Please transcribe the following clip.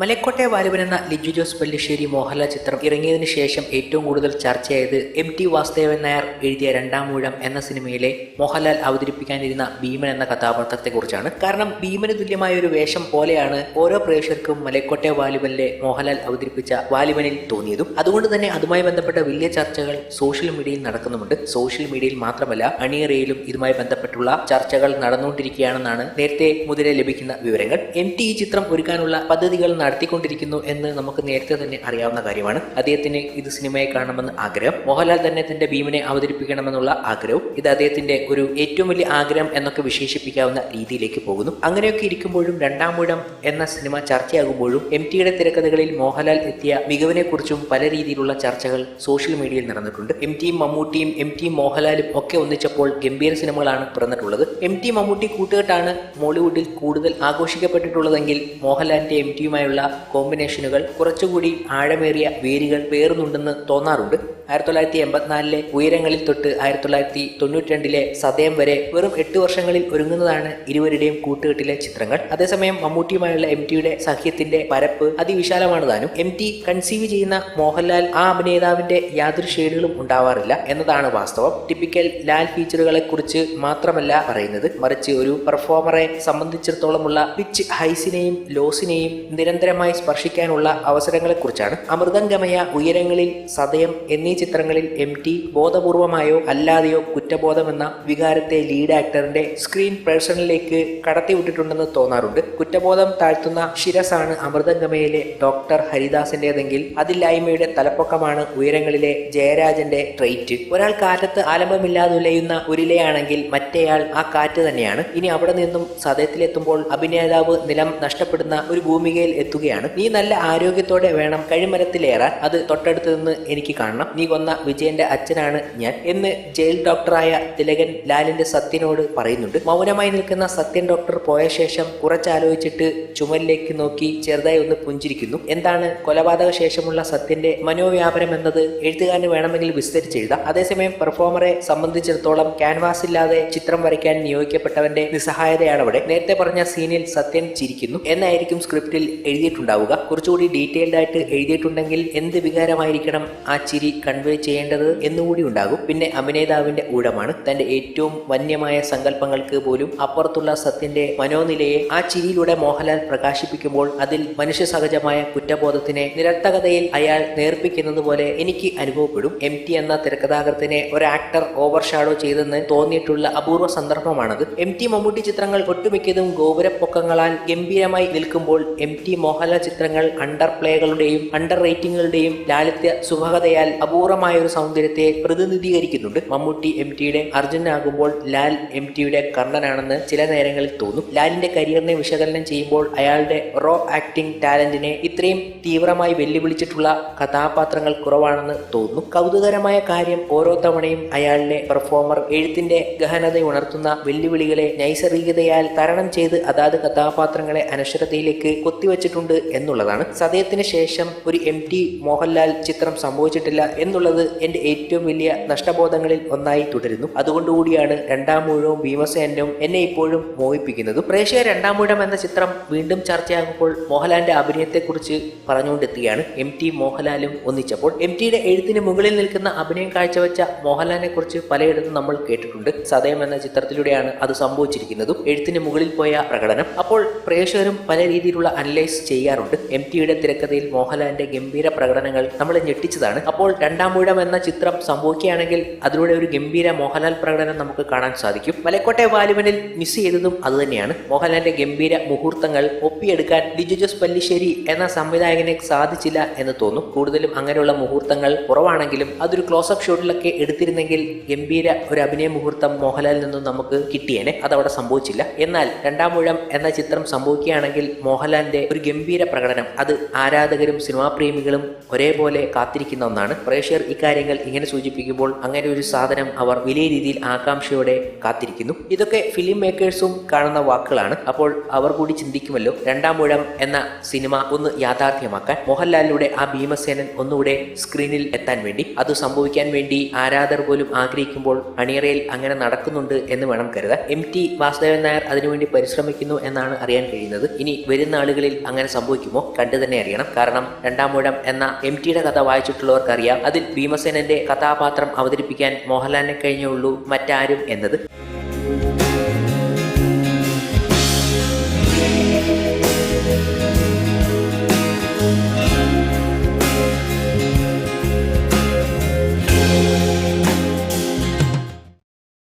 മലക്കോട്ടെ വാലുവൻ എന്ന ലിജു ജോസ് പല്ലിശ്ശേരി മോഹൻലാൽ ചിത്രം ഇറങ്ങിയതിന് ശേഷം ഏറ്റവും കൂടുതൽ ചർച്ചയായത് എം ടി വാസുദേവൻ നായർ എഴുതിയ രണ്ടാം മൂഴം എന്ന സിനിമയിലെ മോഹൻലാൽ അവതരിപ്പിക്കാനിരുന്ന ഭീമൻ എന്ന കഥാപാത്രത്തെക്കുറിച്ചാണ്. കാരണം ഭീമന് തുല്യമായ ഒരു വേഷം പോലെയാണ് ഓരോ പ്രേക്ഷകർക്കും മലക്കോട്ടെ വാലുവനിലെ മോഹൻലാൽ അവതരിപ്പിച്ച വാലുവനിൽ തോന്നിയതും. അതുകൊണ്ട് തന്നെ അതുമായി ബന്ധപ്പെട്ട വലിയ ചർച്ചകൾ സോഷ്യൽ മീഡിയയിൽ നടക്കുന്നുമുണ്ട്. സോഷ്യൽ മീഡിയയിൽ മാത്രമല്ല അണിയറയിലും ഇതുമായി ബന്ധപ്പെട്ടുള്ള ചർച്ചകൾ നടന്നുകൊണ്ടിരിക്കുകയാണെന്നാണ് നേരത്തെ മുതലേ ലഭിക്കുന്ന വിവരങ്ങൾ. എം ടി ഈ ചിത്രം ഒരുക്കാനുള്ള പദ്ധതികൾ നടത്തിക്കൊണ്ടിരിക്കുന്നു എന്ന് നമുക്ക് നേരത്തെ തന്നെ അറിയാവുന്ന കാര്യമാണ്. അദ്ദേഹത്തിന് ഇത് സിനിമയെ കാണണമെന്ന് ആഗ്രഹം. മോഹൻലാൽ തന്നെ തന്റെ ഭീമനെ അവതരിപ്പിക്കണമെന്നുള്ള ആഗ്രഹവും ഇത് അദ്ദേഹത്തിന്റെ ഒരു ഏറ്റവും വലിയ ആഗ്രഹം എന്നൊക്കെ വിശേഷിപ്പിക്കാവുന്ന രീതിയിലേക്ക് പോകുന്നു. അങ്ങനെയൊക്കെ ഇരിക്കുമ്പോഴും രണ്ടാം മൂഴം എന്ന സിനിമ ചർച്ചയാകുമ്പോഴും എം ടിയുടെ തിരക്കഥകളിൽ മോഹൻലാൽ എത്തിയ മികവിനെ കുറിച്ചും പല രീതിയിലുള്ള ചർച്ചകൾ സോഷ്യൽ മീഡിയയിൽ നടന്നിട്ടുണ്ട്. എം ടിയും മമ്മൂട്ടിയും എം ടിയും മോഹൻലാലും ഒക്കെ ഒന്നിച്ചപ്പോൾ ഗംഭീര സിനിമകളാണ് പിറന്നിട്ടുള്ളത്. എം ടി മമ്മൂട്ടി കൂട്ടുകെട്ടാണ് മോളിവുഡിൽ കൂടുതൽ ആഘോഷിക്കപ്പെട്ടിട്ടുള്ളതെങ്കിൽ മോഹൻലാലിന്റെ എം ടിയുമായുള്ള കോമ്പിനേഷനുകൾ കുറച്ചുകൂടി ആഴമേറിയ വേരുകൾ പേറുന്നുണ്ടെന്ന് തോന്നാറുണ്ട്. ആയിരത്തി തൊള്ളായിരത്തി എൺപത്തിനാലിലെ ഉയരങ്ങളിൽ തൊട്ട് ആയിരത്തി തൊള്ളായിരത്തി തൊണ്ണൂറ്റി രണ്ടിലെ സതയം വരെ വെറും എട്ട് വർഷങ്ങളിൽ ഒരുങ്ങുന്നതാണ് ഇരുവരുടെയും കൂട്ടുകെട്ടിലെ ചിത്രങ്ങൾ. അതേസമയം മമ്മൂട്ടിയുമായുള്ള എം ടിയുടെ സഖ്യത്തിന്റെ പരപ്പ് അതിവിശാലമാണ് താനും. എം ടി കൺസീവ് ചെയ്യുന്ന മോഹൻലാൽ ആ അഭിനേതാവിന്റെ യാതൊരു ഷെയ്ഡുകളും ഉണ്ടാവാറില്ല എന്നതാണ് വാസ്തവം. ടിപ്പിക്കൽ ലാൽ ഫീച്ചറുകളെ കുറിച്ച് മാത്രമല്ല പറയുന്നത്. മറിച്ച് ഒരു പെർഫോമറെ സംബന്ധിച്ചിടത്തോളമുള്ള പിച്ച് ഹൈസിനെയും ലോസിനെയും നിരന്തരമായി സ്പർശിക്കാനുള്ള അവസരങ്ങളെക്കുറിച്ചാണ്. അമൃതംഗമയ ഉയരങ്ങളിൽ സതയം എന്നീ ചിത്രങ്ങളിൽ എം ടി ബോധപൂർവമായോ അല്ലാതെയോ കുറ്റബോധമെന്ന വികാരത്തെ ലീഡ് ആക്ടറിന്റെ സ്ക്രീൻ പേഴ്സണിലേക്ക് കടത്തിവിട്ടിട്ടുണ്ടെന്ന് തോന്നാറുണ്ട്. കുറ്റബോധം താഴ്ത്തുന്ന ശിരസാണ് അമൃതംഗമയിലെ ഡോക്ടർ ഹരിദാസിന്റേതെങ്കിൽ അതില്ലായ്മയുടെ തലപ്പൊക്കമാണ് ഉയരങ്ങളിലെ ജയരാജന്റെ ട്രെയിറ്റ് ഒരാൾ കാറ്റത്ത് ആലംബമില്ലാതെ ഉലയുന്ന ഉരുലയാണെങ്കിൽ മറ്റേയാൾ ആ കാറ്റ് തന്നെയാണ്. ഇനി അവിടെ നിന്നും സദയത്തിലെത്തുമ്പോൾ അഭിനേതാവ് നിലം നഷ്ടപ്പെടുന്ന ഒരു ഭൂമികയിൽ എത്തുകയാണ്. നീ നല്ല ആരോഗ്യത്തോടെ വേണം കഴിമരത്തിലേറാൻ. അത് തൊട്ടടുത്ത് നിന്ന് എനിക്ക് കാണണം. നീ കൊന്ന വിജയന്റെ അച്ഛനാണ് ഞാൻ എന്ന് ജയിൽ ഡോക്ടറായ തിലകൻ ലാലിന്റെ സത്യനോട് പറയുന്നുണ്ട്. മൗനമായി നിൽക്കുന്ന സത്യൻ ഡോക്ടർ പോയ ശേഷം കുറച്ചാലോചിച്ചിട്ട് ചുമലിലേക്ക് നോക്കി ചെറുതായി ഒന്ന് പുഞ്ചിരിക്കുന്നു. എന്താണ് കൊലപാതക ശേഷമുള്ള സത്യന്റെ മനോവ്യാപനം എന്നത്? എഴുത്തുകാരന് വേണമെങ്കിൽ വിസ്തരിച്ചെഴുതാം അതേസമയം പെർഫോമറെ സംബന്ധിച്ചിടത്തോളം ക്യാൻവാസ് ഇല്ലാതെ ചിത്രം വരയ്ക്കാൻ നിയോഗിക്കപ്പെട്ടവന്റെ നിസ്സഹായതയാണ് അവിടെ നേരത്തെ പറഞ്ഞ സീനിൽ സത്യൻ ചിരിക്കുന്നു. എന്നായിരിക്കും സ്ക്രിപ്റ്റിൽ എഴുതിയിട്ടുണ്ടാവുക. കുറച്ചുകൂടി ഡീറ്റെയിൽഡ് ആയിട്ട് എഴുതിയിട്ടുണ്ടെങ്കിൽ എന്ത് വികാരമായിരിക്കണം ആ ചിരി കൺവേ ചെയ്യേണ്ടത് എന്നുകൂടി ഉണ്ടാകും. പിന്നെ അഭിനേതാവിന്റെ ഊഴമാണ്. തന്റെ ഏറ്റവും വന്യമായ സങ്കല്പങ്ങൾക്ക് പോലും അപ്പുറത്തുള്ള സത്യന്റെ മനോനിലയെ ആ ചിരിയിലൂടെ മോഹൻലാൽ പ്രകാശിപ്പിക്കുമ്പോൾ അതിൽ മനുഷ്യ സഹജമായ കുറ്റബോധത്തിനെ നിരർത്ഥകതയിൽ അയാൾ നേർപ്പിക്കുന്നത് പോലെ എനിക്ക് അനുഭവപ്പെടും. എം ടി എന്ന തിരക്കഥാകൃത്തിനെ ഒരു ആക്ടർ ഓവർ ഷാഡോ ചെയ്തെന്ന് തോന്നിയിട്ടുള്ള അപൂർവ സന്ദർഭമാണത്. എം ടി മമ്മൂട്ടി ചിത്രങ്ങൾ ഒട്ടുമിക്കതും ഗോപുരപ്പൊക്കങ്ങളാൽ ഗംഭീരമായി നിൽക്കുമ്പോൾ എം ടി മോഹൻലാൽ ചിത്രങ്ങൾ അണ്ടർ പ്ലേകളുടെയും അണ്ടർ റേറ്റിംഗുകളുടെയും ലാളിത്യ സുഭകതയാൽ അപൂർവമായ ഒരു സൗന്ദര്യത്തെ പ്രതിനിധീകരിക്കുന്നുണ്ട്. മമ്മൂട്ടി എം ടിയുടെ അർജുനാകുമ്പോൾ ലാൽ എം ടിയുടെ കർണനാണെന്ന് ചില നേരങ്ങളിൽ തോന്നും. ലാലിന്റെ കരിയറിനെ വിശകലനം ചെയ്യുമ്പോൾ അയാളുടെ റോ ആക്ടിംഗ് ടാലന്റിനെ ഇത്രയും തീവ്രമായി വെല്ലുവിളിച്ചിട്ടുള്ള കഥാപാത്രങ്ങൾ കുറവാണെന്ന് തോന്നും കൗതുകരമായ കാര്യം ഓരോ തവണയും അയാളിലെ പെർഫോമർ എഴുത്തിന്റെ ഗഹനത ഉണർത്തുന്ന വെല്ലുവിളികളെ നൈസർഗികതയാൽ തരണം ചെയ്ത് അതാത് കഥാപാത്രങ്ങളെ അനശ്വരതയിലേക്ക് കൊത്തിവച്ചിട്ടുണ്ട് എന്നുള്ളതാണ്. സതയത്തിന് ശേഷം ഒരു എം ടി മോഹൻലാൽ ചിത്രം സംഭവിച്ചിട്ടില്ല എന്നുള്ളത് എന്റെ ഏറ്റവും വലിയ നഷ്ടബോധങ്ങളിൽ ഒന്നായി തുടരുന്നു. അതുകൊണ്ടുകൂടിയാണ് രണ്ടാം മൂഴവും ഭീമസേനും എന്നെ ഇപ്പോഴും മോഹിപ്പിക്കുന്നത്. പ്രേക്ഷക രണ്ടാം മൂഴം എന്ന ചിത്രം വീണ്ടും ചർച്ചയാകുമ്പോൾ മോഹൻലാലിന്റെ അഭിനയത്തെക്കുറിച്ച് പറഞ്ഞുകൊണ്ടെത്തുകയാണ് എം ടി മോഹൻലാലും ഒന്നിച്ചപ്പോൾ എം ടിയുടെ എഴുത്തിന് മുകളിൽ നിൽക്കുന്ന അഭിനയം കാഴ്ചവെച്ച മോഹൻലാലിനെ കുറിച്ച് പലയിടത്തും നമ്മൾ കേട്ടിട്ടുണ്ട്. സദയം എന്ന ചിത്രത്തിലൂടെയാണ് അത് സംഭവിച്ചിരിക്കുന്നതും എഴുത്തിന് മുകളിൽ പോയ പ്രകടനം. അപ്പോൾ പ്രേക്ഷകരും പല രീതിയിലുള്ള അനലൈസ് ചെയ്യാറുണ്ട്. എം ടിയുടെ തിരക്കഥയിൽ മോഹൻലാലിന്റെ ഗംഭീര പ്രകടനങ്ങൾ നമ്മളെ ഞെട്ടിച്ചതാണ്. അപ്പോൾ രണ്ടാം മൂഴം എന്ന ചിത്രം സംഭവിക്കുകയാണെങ്കിൽ അതിലൂടെ ഒരു ഗംഭീര മോഹൻലാൽ പ്രകടനം നമുക്ക് കാണാൻ സാധിക്കും. മലക്കോട്ടെ വാലുവനിൽ മിസ് ചെയ്തതും അതുതന്നെയാണ് മോഹൻലാലിന്റെ ഗംഭീര മുഹൂർത്തങ്ങൾ ഒപ്പിയെടുക്കാൻ ലിജു ജോസ് പല്ലിശ്ശേരി എന്ന സംവിധായകനെ സാധിച്ചില്ല എന്ന് തോന്നും. കൂടുതലും അങ്ങനെയുള്ള മുഹൂർത്തങ്ങൾ കുറവാണെങ്കിലും അതൊരു ക്ലോസപ്പ് ഷോട്ടിലൊക്കെ എടുത്തിരുന്നെങ്കിൽ ഗംഭീര ഒരു അഭിനയ മുഹൂർത്തം മോഹൻലാലിൽ നിന്നും നമുക്ക് കിട്ടിയേനെ. അതവിടെ സംഭവിച്ചില്ല. എന്നാൽ രണ്ടാം മുഴം എന്ന ചിത്രം സംഭവിക്കുകയാണെങ്കിൽ മോഹൻലാലിന്റെ ഒരു ഗംഭീര പ്രകടനം. അത് ആരാധകരും സിനിമാ പ്രേമികളും ഒരേപോലെ കാത്തിരിക്കുന്ന ഒന്നാണ്. പ്രേക്ഷകർ പ്രേക്ഷകർ ഇക്കാര്യങ്ങൾ ഇങ്ങനെ സൂചിപ്പിക്കുമ്പോൾ അങ്ങനെ ഒരു സാധനം അവർ വലിയ രീതിയിൽ ആകാംക്ഷയോടെ കാത്തിരിക്കുന്നു. ഇതൊക്കെ ഫിലിം മേക്കേഴ്സും കാണുന്ന വാക്കുകളാണ്. അപ്പോൾ അവർ കൂടി ചിന്തിക്കുമല്ലോ രണ്ടാം ഊഴം എന്ന സിനിമ ഒന്ന് യാഥാർത്ഥ്യമാക്കാൻ മോഹൻലാലിലൂടെ ആ ഭീമസേനൻ ഒന്നുകൂടെ സ്ക്രീനിൽ എത്താൻ വേണ്ടി അത് സംഭവിക്കാൻ വേണ്ടി ആരാധർ പോലും ആഗ്രഹിക്കുമ്പോൾ അണിയറയിൽ അങ്ങനെ നടക്കുന്നുണ്ട് എന്ന് വേണം കരുതാൻ. എം ടി വാസുദേവൻ നായർ അതിനുവേണ്ടി പരിശ്രമിക്കുന്നു എന്നാണ് അറിയാൻ കഴിയുന്നത്. ഇനി വരുന്ന ആളുകളിൽ അങ്ങനെ സംഭവിക്കുമോ? കണ്ടു തന്നെ അറിയണം. കാരണം രണ്ടാം മൂഴം എന്ന എം ടിയുടെ കഥ വായിച്ചിട്ടുള്ളവർക്ക് അറിയാം അതിൽ ഭീമസേനന്റെ കഥാപാത്രം അവതരിപ്പിക്കാൻ മോഹൻലാലിനെ കഴിഞ്ഞേ ഉള്ളൂ മറ്റാരും എന്നത്.